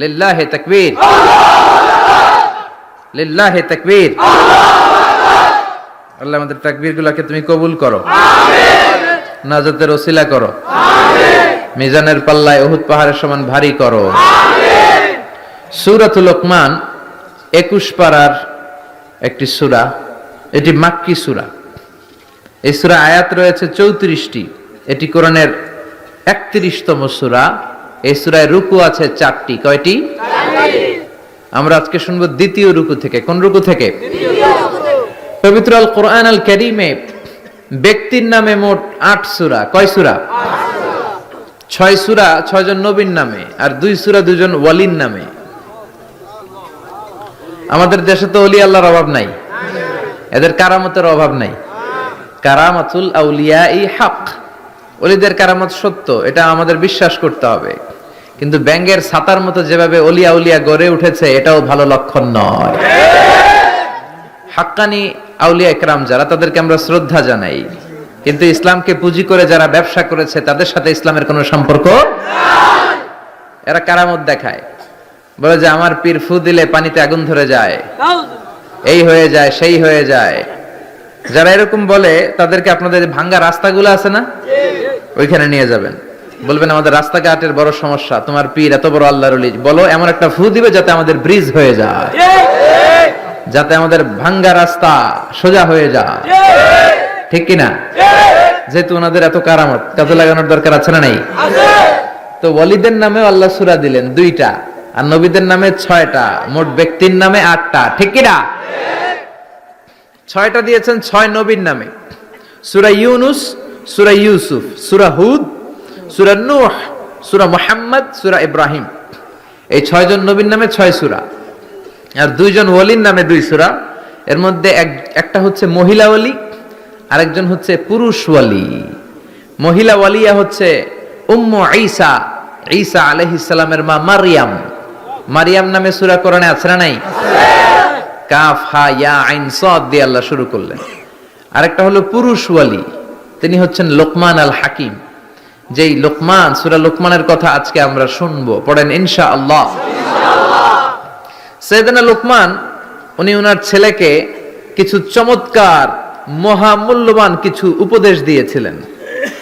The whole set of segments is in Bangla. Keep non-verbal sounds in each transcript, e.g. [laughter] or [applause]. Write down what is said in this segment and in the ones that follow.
লিল্লাহে তাকবীর। লিল্লাহে তাকবীর। আল্লাহ আমাদের তাকবীর গুলাকে তুমি কবুল করো। নাজাতের ওসিলা করো। মিজানের পাল্লায় উহুদ পাহাড়ের সমান ভারী করো। সুরাতুল লোকমান একুশ পাড়ার একটি সূরা এটি মাক্কি সূরা। এই সূরা আয়াত রয়েছে চৌত্রিশটি। এটি কোরআনের একত্রিশতম সূরা। এই সূরায় রুকু আছে চারটি। কয়টি? আমরা আজকে শুনব দ্বিতীয় রুকু থেকে। কোন রুকু থেকে? পবিত্র আল কোরআন আল ক্যারিমে ব্যক্তির নামে মোট আট সূরা। কয় সূরা? ছয় সূরা ছয়জন নবীর নামে আর দুই সুরা দুজন ওয়ালির নামে। আমাদের দেশে তো অলি আল্লাহর অভাব নাই। এদের কারামতের অভাব নাই। কারামাতুল আউলিয়া ই হক। অলিদের কারামত সত্য এটা আমাদের বিশ্বাস করতে হবে। কিন্তু ব্যাঙ্গের ছাতার মতো যেভাবে অলিয়া উলিয়া গড়ে উঠেছে, এটাও ভালো লক্ষণ নয়। হাক্কানি আউলিয়া একরাম যারা, তাদেরকে আমরা শ্রদ্ধা জানাই। কিন্তু ইসলামকে পুঁজি করে যারা ব্যবসা করেছে, তাদের সাথে ইসলামের কোনো সম্পর্ক এরা কারামত দেখায়। বলে যে, আমার পীর ফু দিলে পানিতে আগুন ধরে যায়। এই হয়ে যায়, সেই হয়ে যায়। যারা এরকম বলে, তাদেরকে আপনাদের ভাঙ্গা রাস্তাগুলো আছে না? ওইখানে নিয়ে যাবেন। বলবেন, আমাদের রাস্তাঘাটের বড় সমস্যা, তোমার পীর এত বড় আল্লাহর বলো, এমন একটা ফু দিবে যাতে আমাদের ব্রিজ হয়ে যায়। যাতে আমাদের ভাঙ্গা রাস্তা সোজা হয়ে যায়। ঠিক কিনা যেহেতু ওনাদের এত কারামত, কাজে লাগানোর দরকার আছে না নাই? তো ওয়ালিদের নামে আল্লাহ সুরা দিলেন দুইটা, আর নবীদের নামে ছয়টা, মোট ব্যক্তির নামে আটটা। ঠিক কিনা ছয়টা দিয়েছেন ছয় নবীর নামে। সুরা ইউনুস, সুরা ইউসুফ, সুরা হুদ সুরা নূহ, সুরা মোহাম্মদ, সুরা ইব্রাহিম। এই ছয়জন নবীর নামে ছয় সুরা। আর দুইজন ওয়ালির নামে দুই সুরা। এর মধ্যে এক- একটা হচ্ছে মহিলা ওয়ালি আরেকজন হচ্ছে পুরুষ ওয়ালি মহিলা ওয়ালিয়া হচ্ছে উম্মু ঈসা ঈসা আলাইহিস সালামের মা মারিয়াম। মারিয়াম নামে সূরা কোরআনে আছে না নাই? কাফ, হা, ইয়া, আইন, সাদ দিয়ে আল্লাহ শুরু করলেন। আরেকটা হলো পুরুষ ওয়ালি তিনি হচ্ছেন লোকমান আল হাকিম। যেই লোকমান সূরা লোকমানের কথা আজকে আমরা শুনব পড়েন ইনশাআল্লাহ। সৈয়দনা লোকমান উনি ওনার ছেলেকে কিছু চমৎকার মহামূল্যবান কিছু উপদেশ দিয়েছিলেন।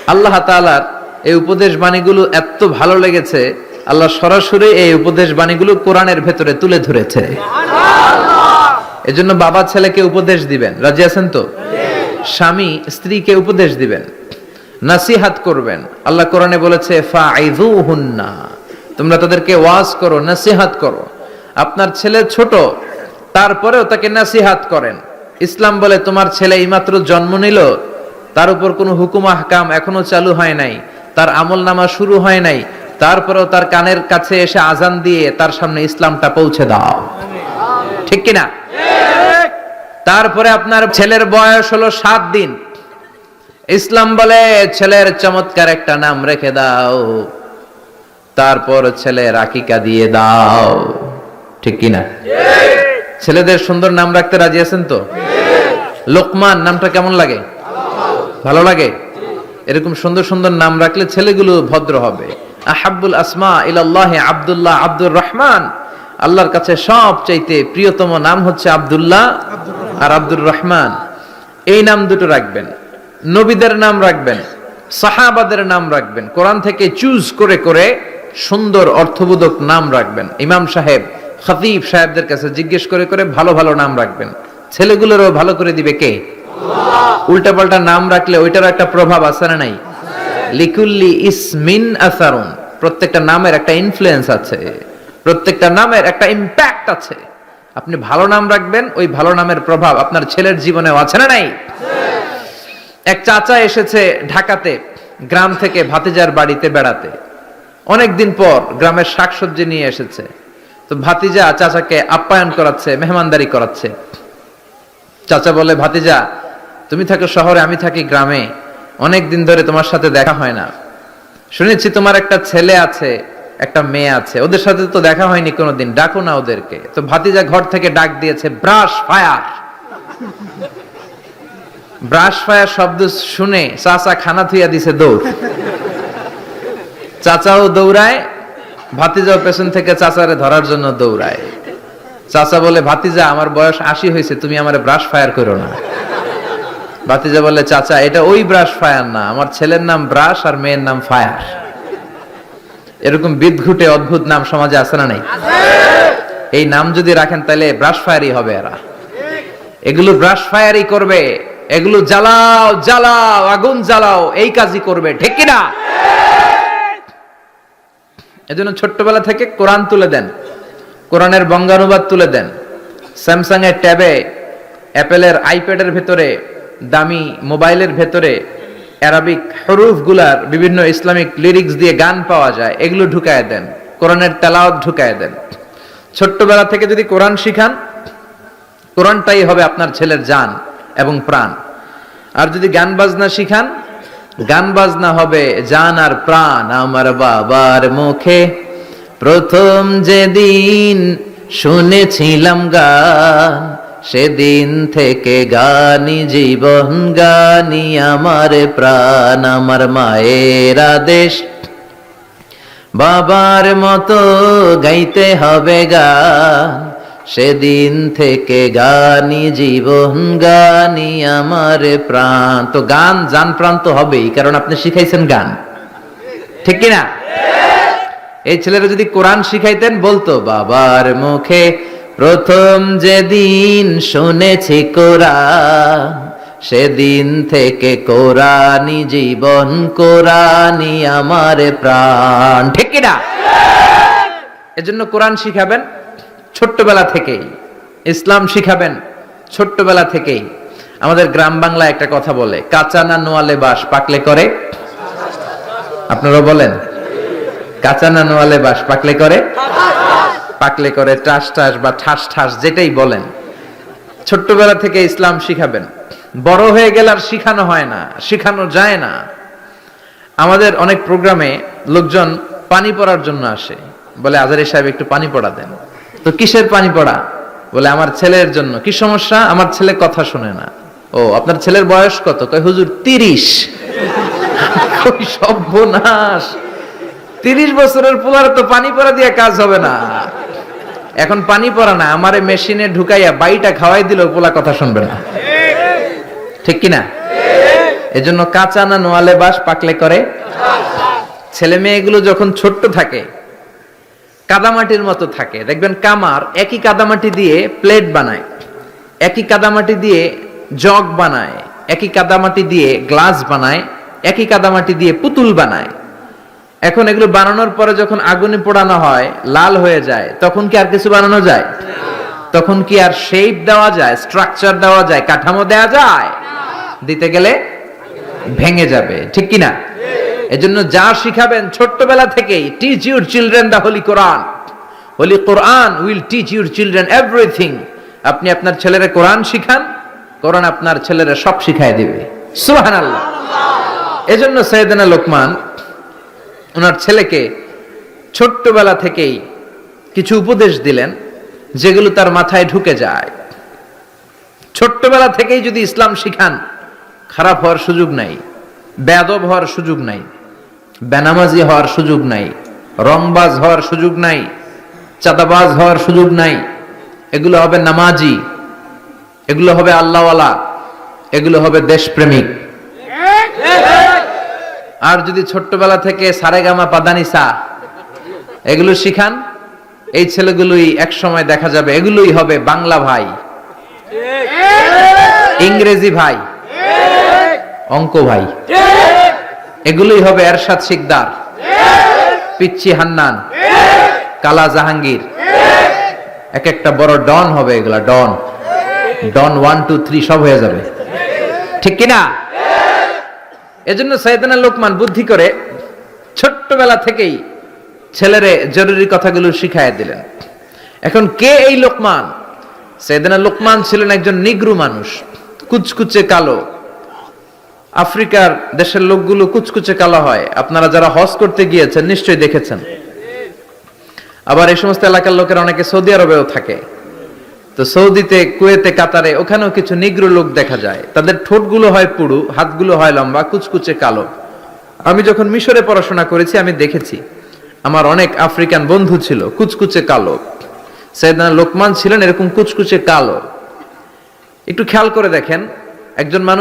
আল্লাহ তাআলার এই উপদেশ বাণীগুলো এত ভালো লেগেছে আল্লাহ সরাসরি এই উপদেশ বাণীগুলো কোরআনের ভেতরে তুলে ধরেছে। এজন্য বাবা ছেলেকে উপদেশ দিবেন। রাজি আছেন তো? স্বামী স্ত্রীকে উপদেশ দিবেন। নাসিহাত করবেন। আল্লাহ কোরআনে বলেছে তোমরা তাদেরকে ওয়াজ করো, নাসিহাত করো। আপনার ছেলে ছোট, তারপরেও তাকে নাসিহাত করেন। ইসলাম বলে, তোমার ছেলে এইমাত্র জন্ম নিল, তার উপর কোনো হুকুম আহকাম এখনও চালু হয় নাই, তার আমল নামা শুরু হয় নাই, তারপরেও তার কানের কাছে এসে আজান দিয়ে তার সামনে ইসলামটা পৌঁছে দাও। ঠিক কিনা? তারপরে আপনার ছেলের বয়স হলো সাত দিন। ইসলাম বলে, ছেলের চমৎকার একটা নাম রেখে দাও। তারপর ছেলে রাকিকা দিয়ে দাও। ঠিক কিনা? ছেলেদের সুন্দর নাম রাখতে রাজি আছেন তো? লোকমান, নামটা কেমন লাগে? ভালো লাগে? এরকম সুন্দর সুন্দর নাম রাখলে ছেলেগুলো ভদ্র হবে। আহাব্বুল আসমা ইলাল্লাহ আব্দুল্লাহ আব্দুর রহমান। আল্লাহর কাছে সব চাইতে প্রিয়তম নাম হচ্ছে আব্দুল্লাহ আর আব্দুর রহমান। এই নাম দুটো রাখবেন। নবীদের নাম রাখবেন, সাহাবাদের নাম রাখবেন, কোরআন থেকে চুজ করে করে সুন্দর অর্থবোধক নাম রাখবেন। ইমাম সাহেব, খতিব সাহেবদের কাছে জিজ্ঞেস করে করে ভালো ভালো নাম রাখবেন। ছেলেগুলোরও ভালো করে দিবে কে? উল্টা পাল্টা নাম রাখলে ওইটার একটা প্রভাব আছে না নাই? লিকুল্লি ইসমিন আসারুন, প্রত্যেকটা নামের একটা ইনফ্লুয়েন্স আছে, প্রত্যেকটা নামের একটা ইম্প্যাক্ট আছে। আপনি ভালো নাম রাখবেন, ওই ভালো নামের প্রভাব আপনার ছেলের জীবনেও আছে না নাই? এক চাচা এসেছে ঢাকাতে, গ্রাম থেকে ভাতিজার বাড়িতে বেড়াতে। অনেকদিন পর গ্রামের শাকসবজি নিয়ে এসেছে। তো ভাতিজা চাচাকে আপ্যায়ন করাচ্ছে, মেহমানদারি করাচ্ছে। চাচা বলে, ভাতিজা, তুমি থাকো শহরে, আমি থাকি গ্রামে। অনেক দিন ধরে তোমার সাথে দেখা হয় না। শুনেছি তোমার একটা ছেলে আছে, একটা মেয়ে আছে। ওদের সাথে তো দেখা হয়নি কোনোদিন। ডাকো না ওদেরকে। তো ভাতিজা ঘর থেকে ডাক দিয়েছে, ব্রাশ, ফায়ার! ব্রাশ ফায়ার শব্দ শুনে চাচা খানা থুইয়া দিছে দৌড়। চাচাও দৌড়ায়, ভাতিজাও পেছন থেকে চাচারে ধরার জন্য দৌড়ায়। চাচা বলে, ভাতিজা, আমার বয়স আশি হয়েছে তুমি আমার ব্রাশ ফায়ার করো না। ভাতিজা বলে, চাচা, এটা ওই ব্রাশ ফায়ার না, আমার ছেলের নাম ব্রাশ আর মেয়ের নাম ফায়ার। এরকম বিদঘুটে অদ্ভুত নাম সমাজে আছে না নাই? এই নাম যদি রাখেন, তাহলে ব্রাশ ফায়ারই হবে এরা। এগুলো ব্রাশ ফায়ারই করবে। এগুলো জ্বালাও জ্বালাও, আগুন জ্বালাও, এই কাজই করবে, ঠিক কিনা? এজন্য ছোট্টবেলা থেকে কোরআন তুলে দেন, কোরআনের বঙ্গানুবাদ তুলে দেন স্যামসাং এর ট্যাবে, অ্যাপেলের আইপ্যাডের ভেতরে, দামি মোবাইলের ভেতরে, অ্যারাবিক হরুফগুলার বিভিন্ন ইসলামিক লিরিক্স দিয়ে গান পাওয়া যায়, এগুলো ঢুকায় দেন, কোরআনের তেলাওয়াত ঢুকায় দেন। ছোট্টবেলা থেকে যদি কোরআন শিখান, কোরআনটাই হবে আপনার ছেলের জান এবং প্রাণ। আর যদি গান বাজনা শিখান, গান বাজনা হবে জান আর প্রাণ আমার বাবার মুখে। প্রথম যেদিন শুনেছিলাম গান, সেদিন থেকে গানি জীবন গানি আমার প্রাণ, আমার মায়ের আদেশ। বাবার মতো গাইতে হবে গান সেদিন থেকে গানি জীবন, গানি আমার প্রাণ। তো গান জান প্রাণ তো হবেই কারণ আপনি শিখাইছেন গান। ঠিক কি না এই ছেলেরা যদি কোরআন শিখাইতেন, বলতো, বাবার মুখে প্রথম যেদিন শুনেছি কোরআন, সেদিন থেকে কোরআনি জীবন, কোরআনি আমার প্রাণ। ঠিক কি না এজন্য কোরআন শিখাবেন। ছোট্টবেলা থেকেই, ইসলাম শিখাবেন ছোট্টবেলা থেকেই। আমাদের গ্রাম বাংলা একটা কথা বলে, কাঁচা না নোয়ালে বাস পাকলে করে? আপনারা বলেন, কাঁচা না নোয়ালে বাস পাকলে করে? পাকলে করে টাস টাস বা ঠাস ঠাস যেটাই বলেন। ছোট্টবেলা থেকে ইসলাম শিখাবেন। বড় হয়ে গেলে আর শিখানো হয় না, শিখানো যায় না। আমাদের অনেক প্রোগ্রামে লোকজন পানি পড়ার জন্য আসে। বলে, আজারি সাহেব, একটু পানি পড়া দেন তো কিসের পানি পড়া? বলে, আমার ছেলের জন্য। কি সমস্যা? আমার ছেলে কথা শুনে না। ও, আপনার ছেলের বয়স কত? কয়, হুজুর, তিরিশ। [laughs] সর্বনাশ! তিরিশ বছরের পোলার তো পানি পড়া দিয়ে কাজ হবে না। এখন পানি পড়া না, আমারে মেশিনে ঢুকাইয়া বাইটা খাওয়াই দিল পোলা কথা শুনবে না। ঠিক কিনা? এজন্য কাঁচা না নোয়ালে বাস পাকলে করে? ছেলে মেয়েগুলো যখন ছোট্ট থাকে কাদামাটির মতো থাকে। দেখবেন কামার একই কাদামাটি দিয়ে প্লেট বানায়, একই কাদামাটি দিয়ে জগ বানায়, একই কাদামাটি দিয়ে গ্লাস বানায়, একই কাদামাটি দিয়ে পুতুল বানায়। এখন এগুলো বানানোর পরে যখন আগুনে পোড়ানো হয়, লাল হয়ে যায়, তখন কি আর কিছু বানানো যায়? তখন কি আর শেপ দেওয়া যায় স্ট্রাকচার দেওয়া যায়, কাঠামো দেওয়া যায়? দিতে গেলে ভেঙে যাবে, ঠিক কি না এজন্য যা শিখাবেন ছোট্টবেলা থেকেই teach your children the holy Quran holy Quran will teach your children everything আপনি আপনার ছেলেরা কোরআন শিখান কোরআন আপনার ছেলেরা সব শিখায় দিবে। সুবহানাল্লাহ। এজন্য সৈয়দনা লোকমান, ওনার ছেলেকে ছোট্টবেলা থেকেই কিছু উপদেশ দিলেন, যেগুলো তার মাথায় ঢুকে যায়। ছোট্টবেলা থেকেই যদি ইসলাম শিখান, খারাপ হওয়ার সুযোগ নাই বেদব হওয়ার সুযোগ নাই। বেনামাজি হওয়ার সুযোগ নাই, রংবাজ হওয়ার সুযোগ নাই, চাঁদাবাজ হওয়ার সুযোগ নাই। এগুলো হবে নামাজি, এগুলো হবে আল্লাহওয়ালা, এগুলো হবে দেশপ্রেমিক। আর যদি ছোট্টবেলা থেকে সারেগামা পাদানিসা, এগুলো শিখান, এই ছেলেগুলোই এক সময় দেখা যাবে, এগুলোই হবে বাংলা ভাই, ইংরেজি ভাই, অঙ্ক ভাই। এগুলোই হবে এরশাদ শিকদার পিচ্ছি হান্নান, কালা জাহাঙ্গীর। এক একটা বড় ডন হবে এগুলা, don. Don one two three সব হয়ে যাবে। ঠিক কিনা? এজন্য সৈয়দনা লোকমান বুদ্ধি করে ছোট্টবেলা থেকেই ছেলেরে জরুরি কথাগুলো শিখাইয়া দিলেন। এখন কে এই লোকমান? সৈয়দনা লোকমান ছিলেন একজন নিগ্রু মানুষ, কুচকুচে কালো। আফ্রিকার দেশের লোকগুলো কুচকুচে কালো হয়। আপনারা যারা হজ করতে গিয়েছেন, নিশ্চয়ই দেখেছেন। আবার এই সমস্ত এলাকার লোকেরা অনেকে সৌদি আরবেও থাকে। তো সৌদিতে, কুয়েতে, কাতারে ওখানেও কিছু নিগ্র লোক দেখা যায়। তাদের ঠোঁটগুলো হয় পুরু, হাতগুলো হয় লম্বা, কুচকুচে কালো। আমি যখন মিশরে পড়াশোনা করেছি, আমি দেখেছি, আমার অনেক আফ্রিকান বন্ধু ছিল, কুচকুচে কালো। সৈয়দনা লোকমান ছিলেন এরকম কুচকুচে কালো। একটু খেয়াল করে দেখেন, একজন মানুষ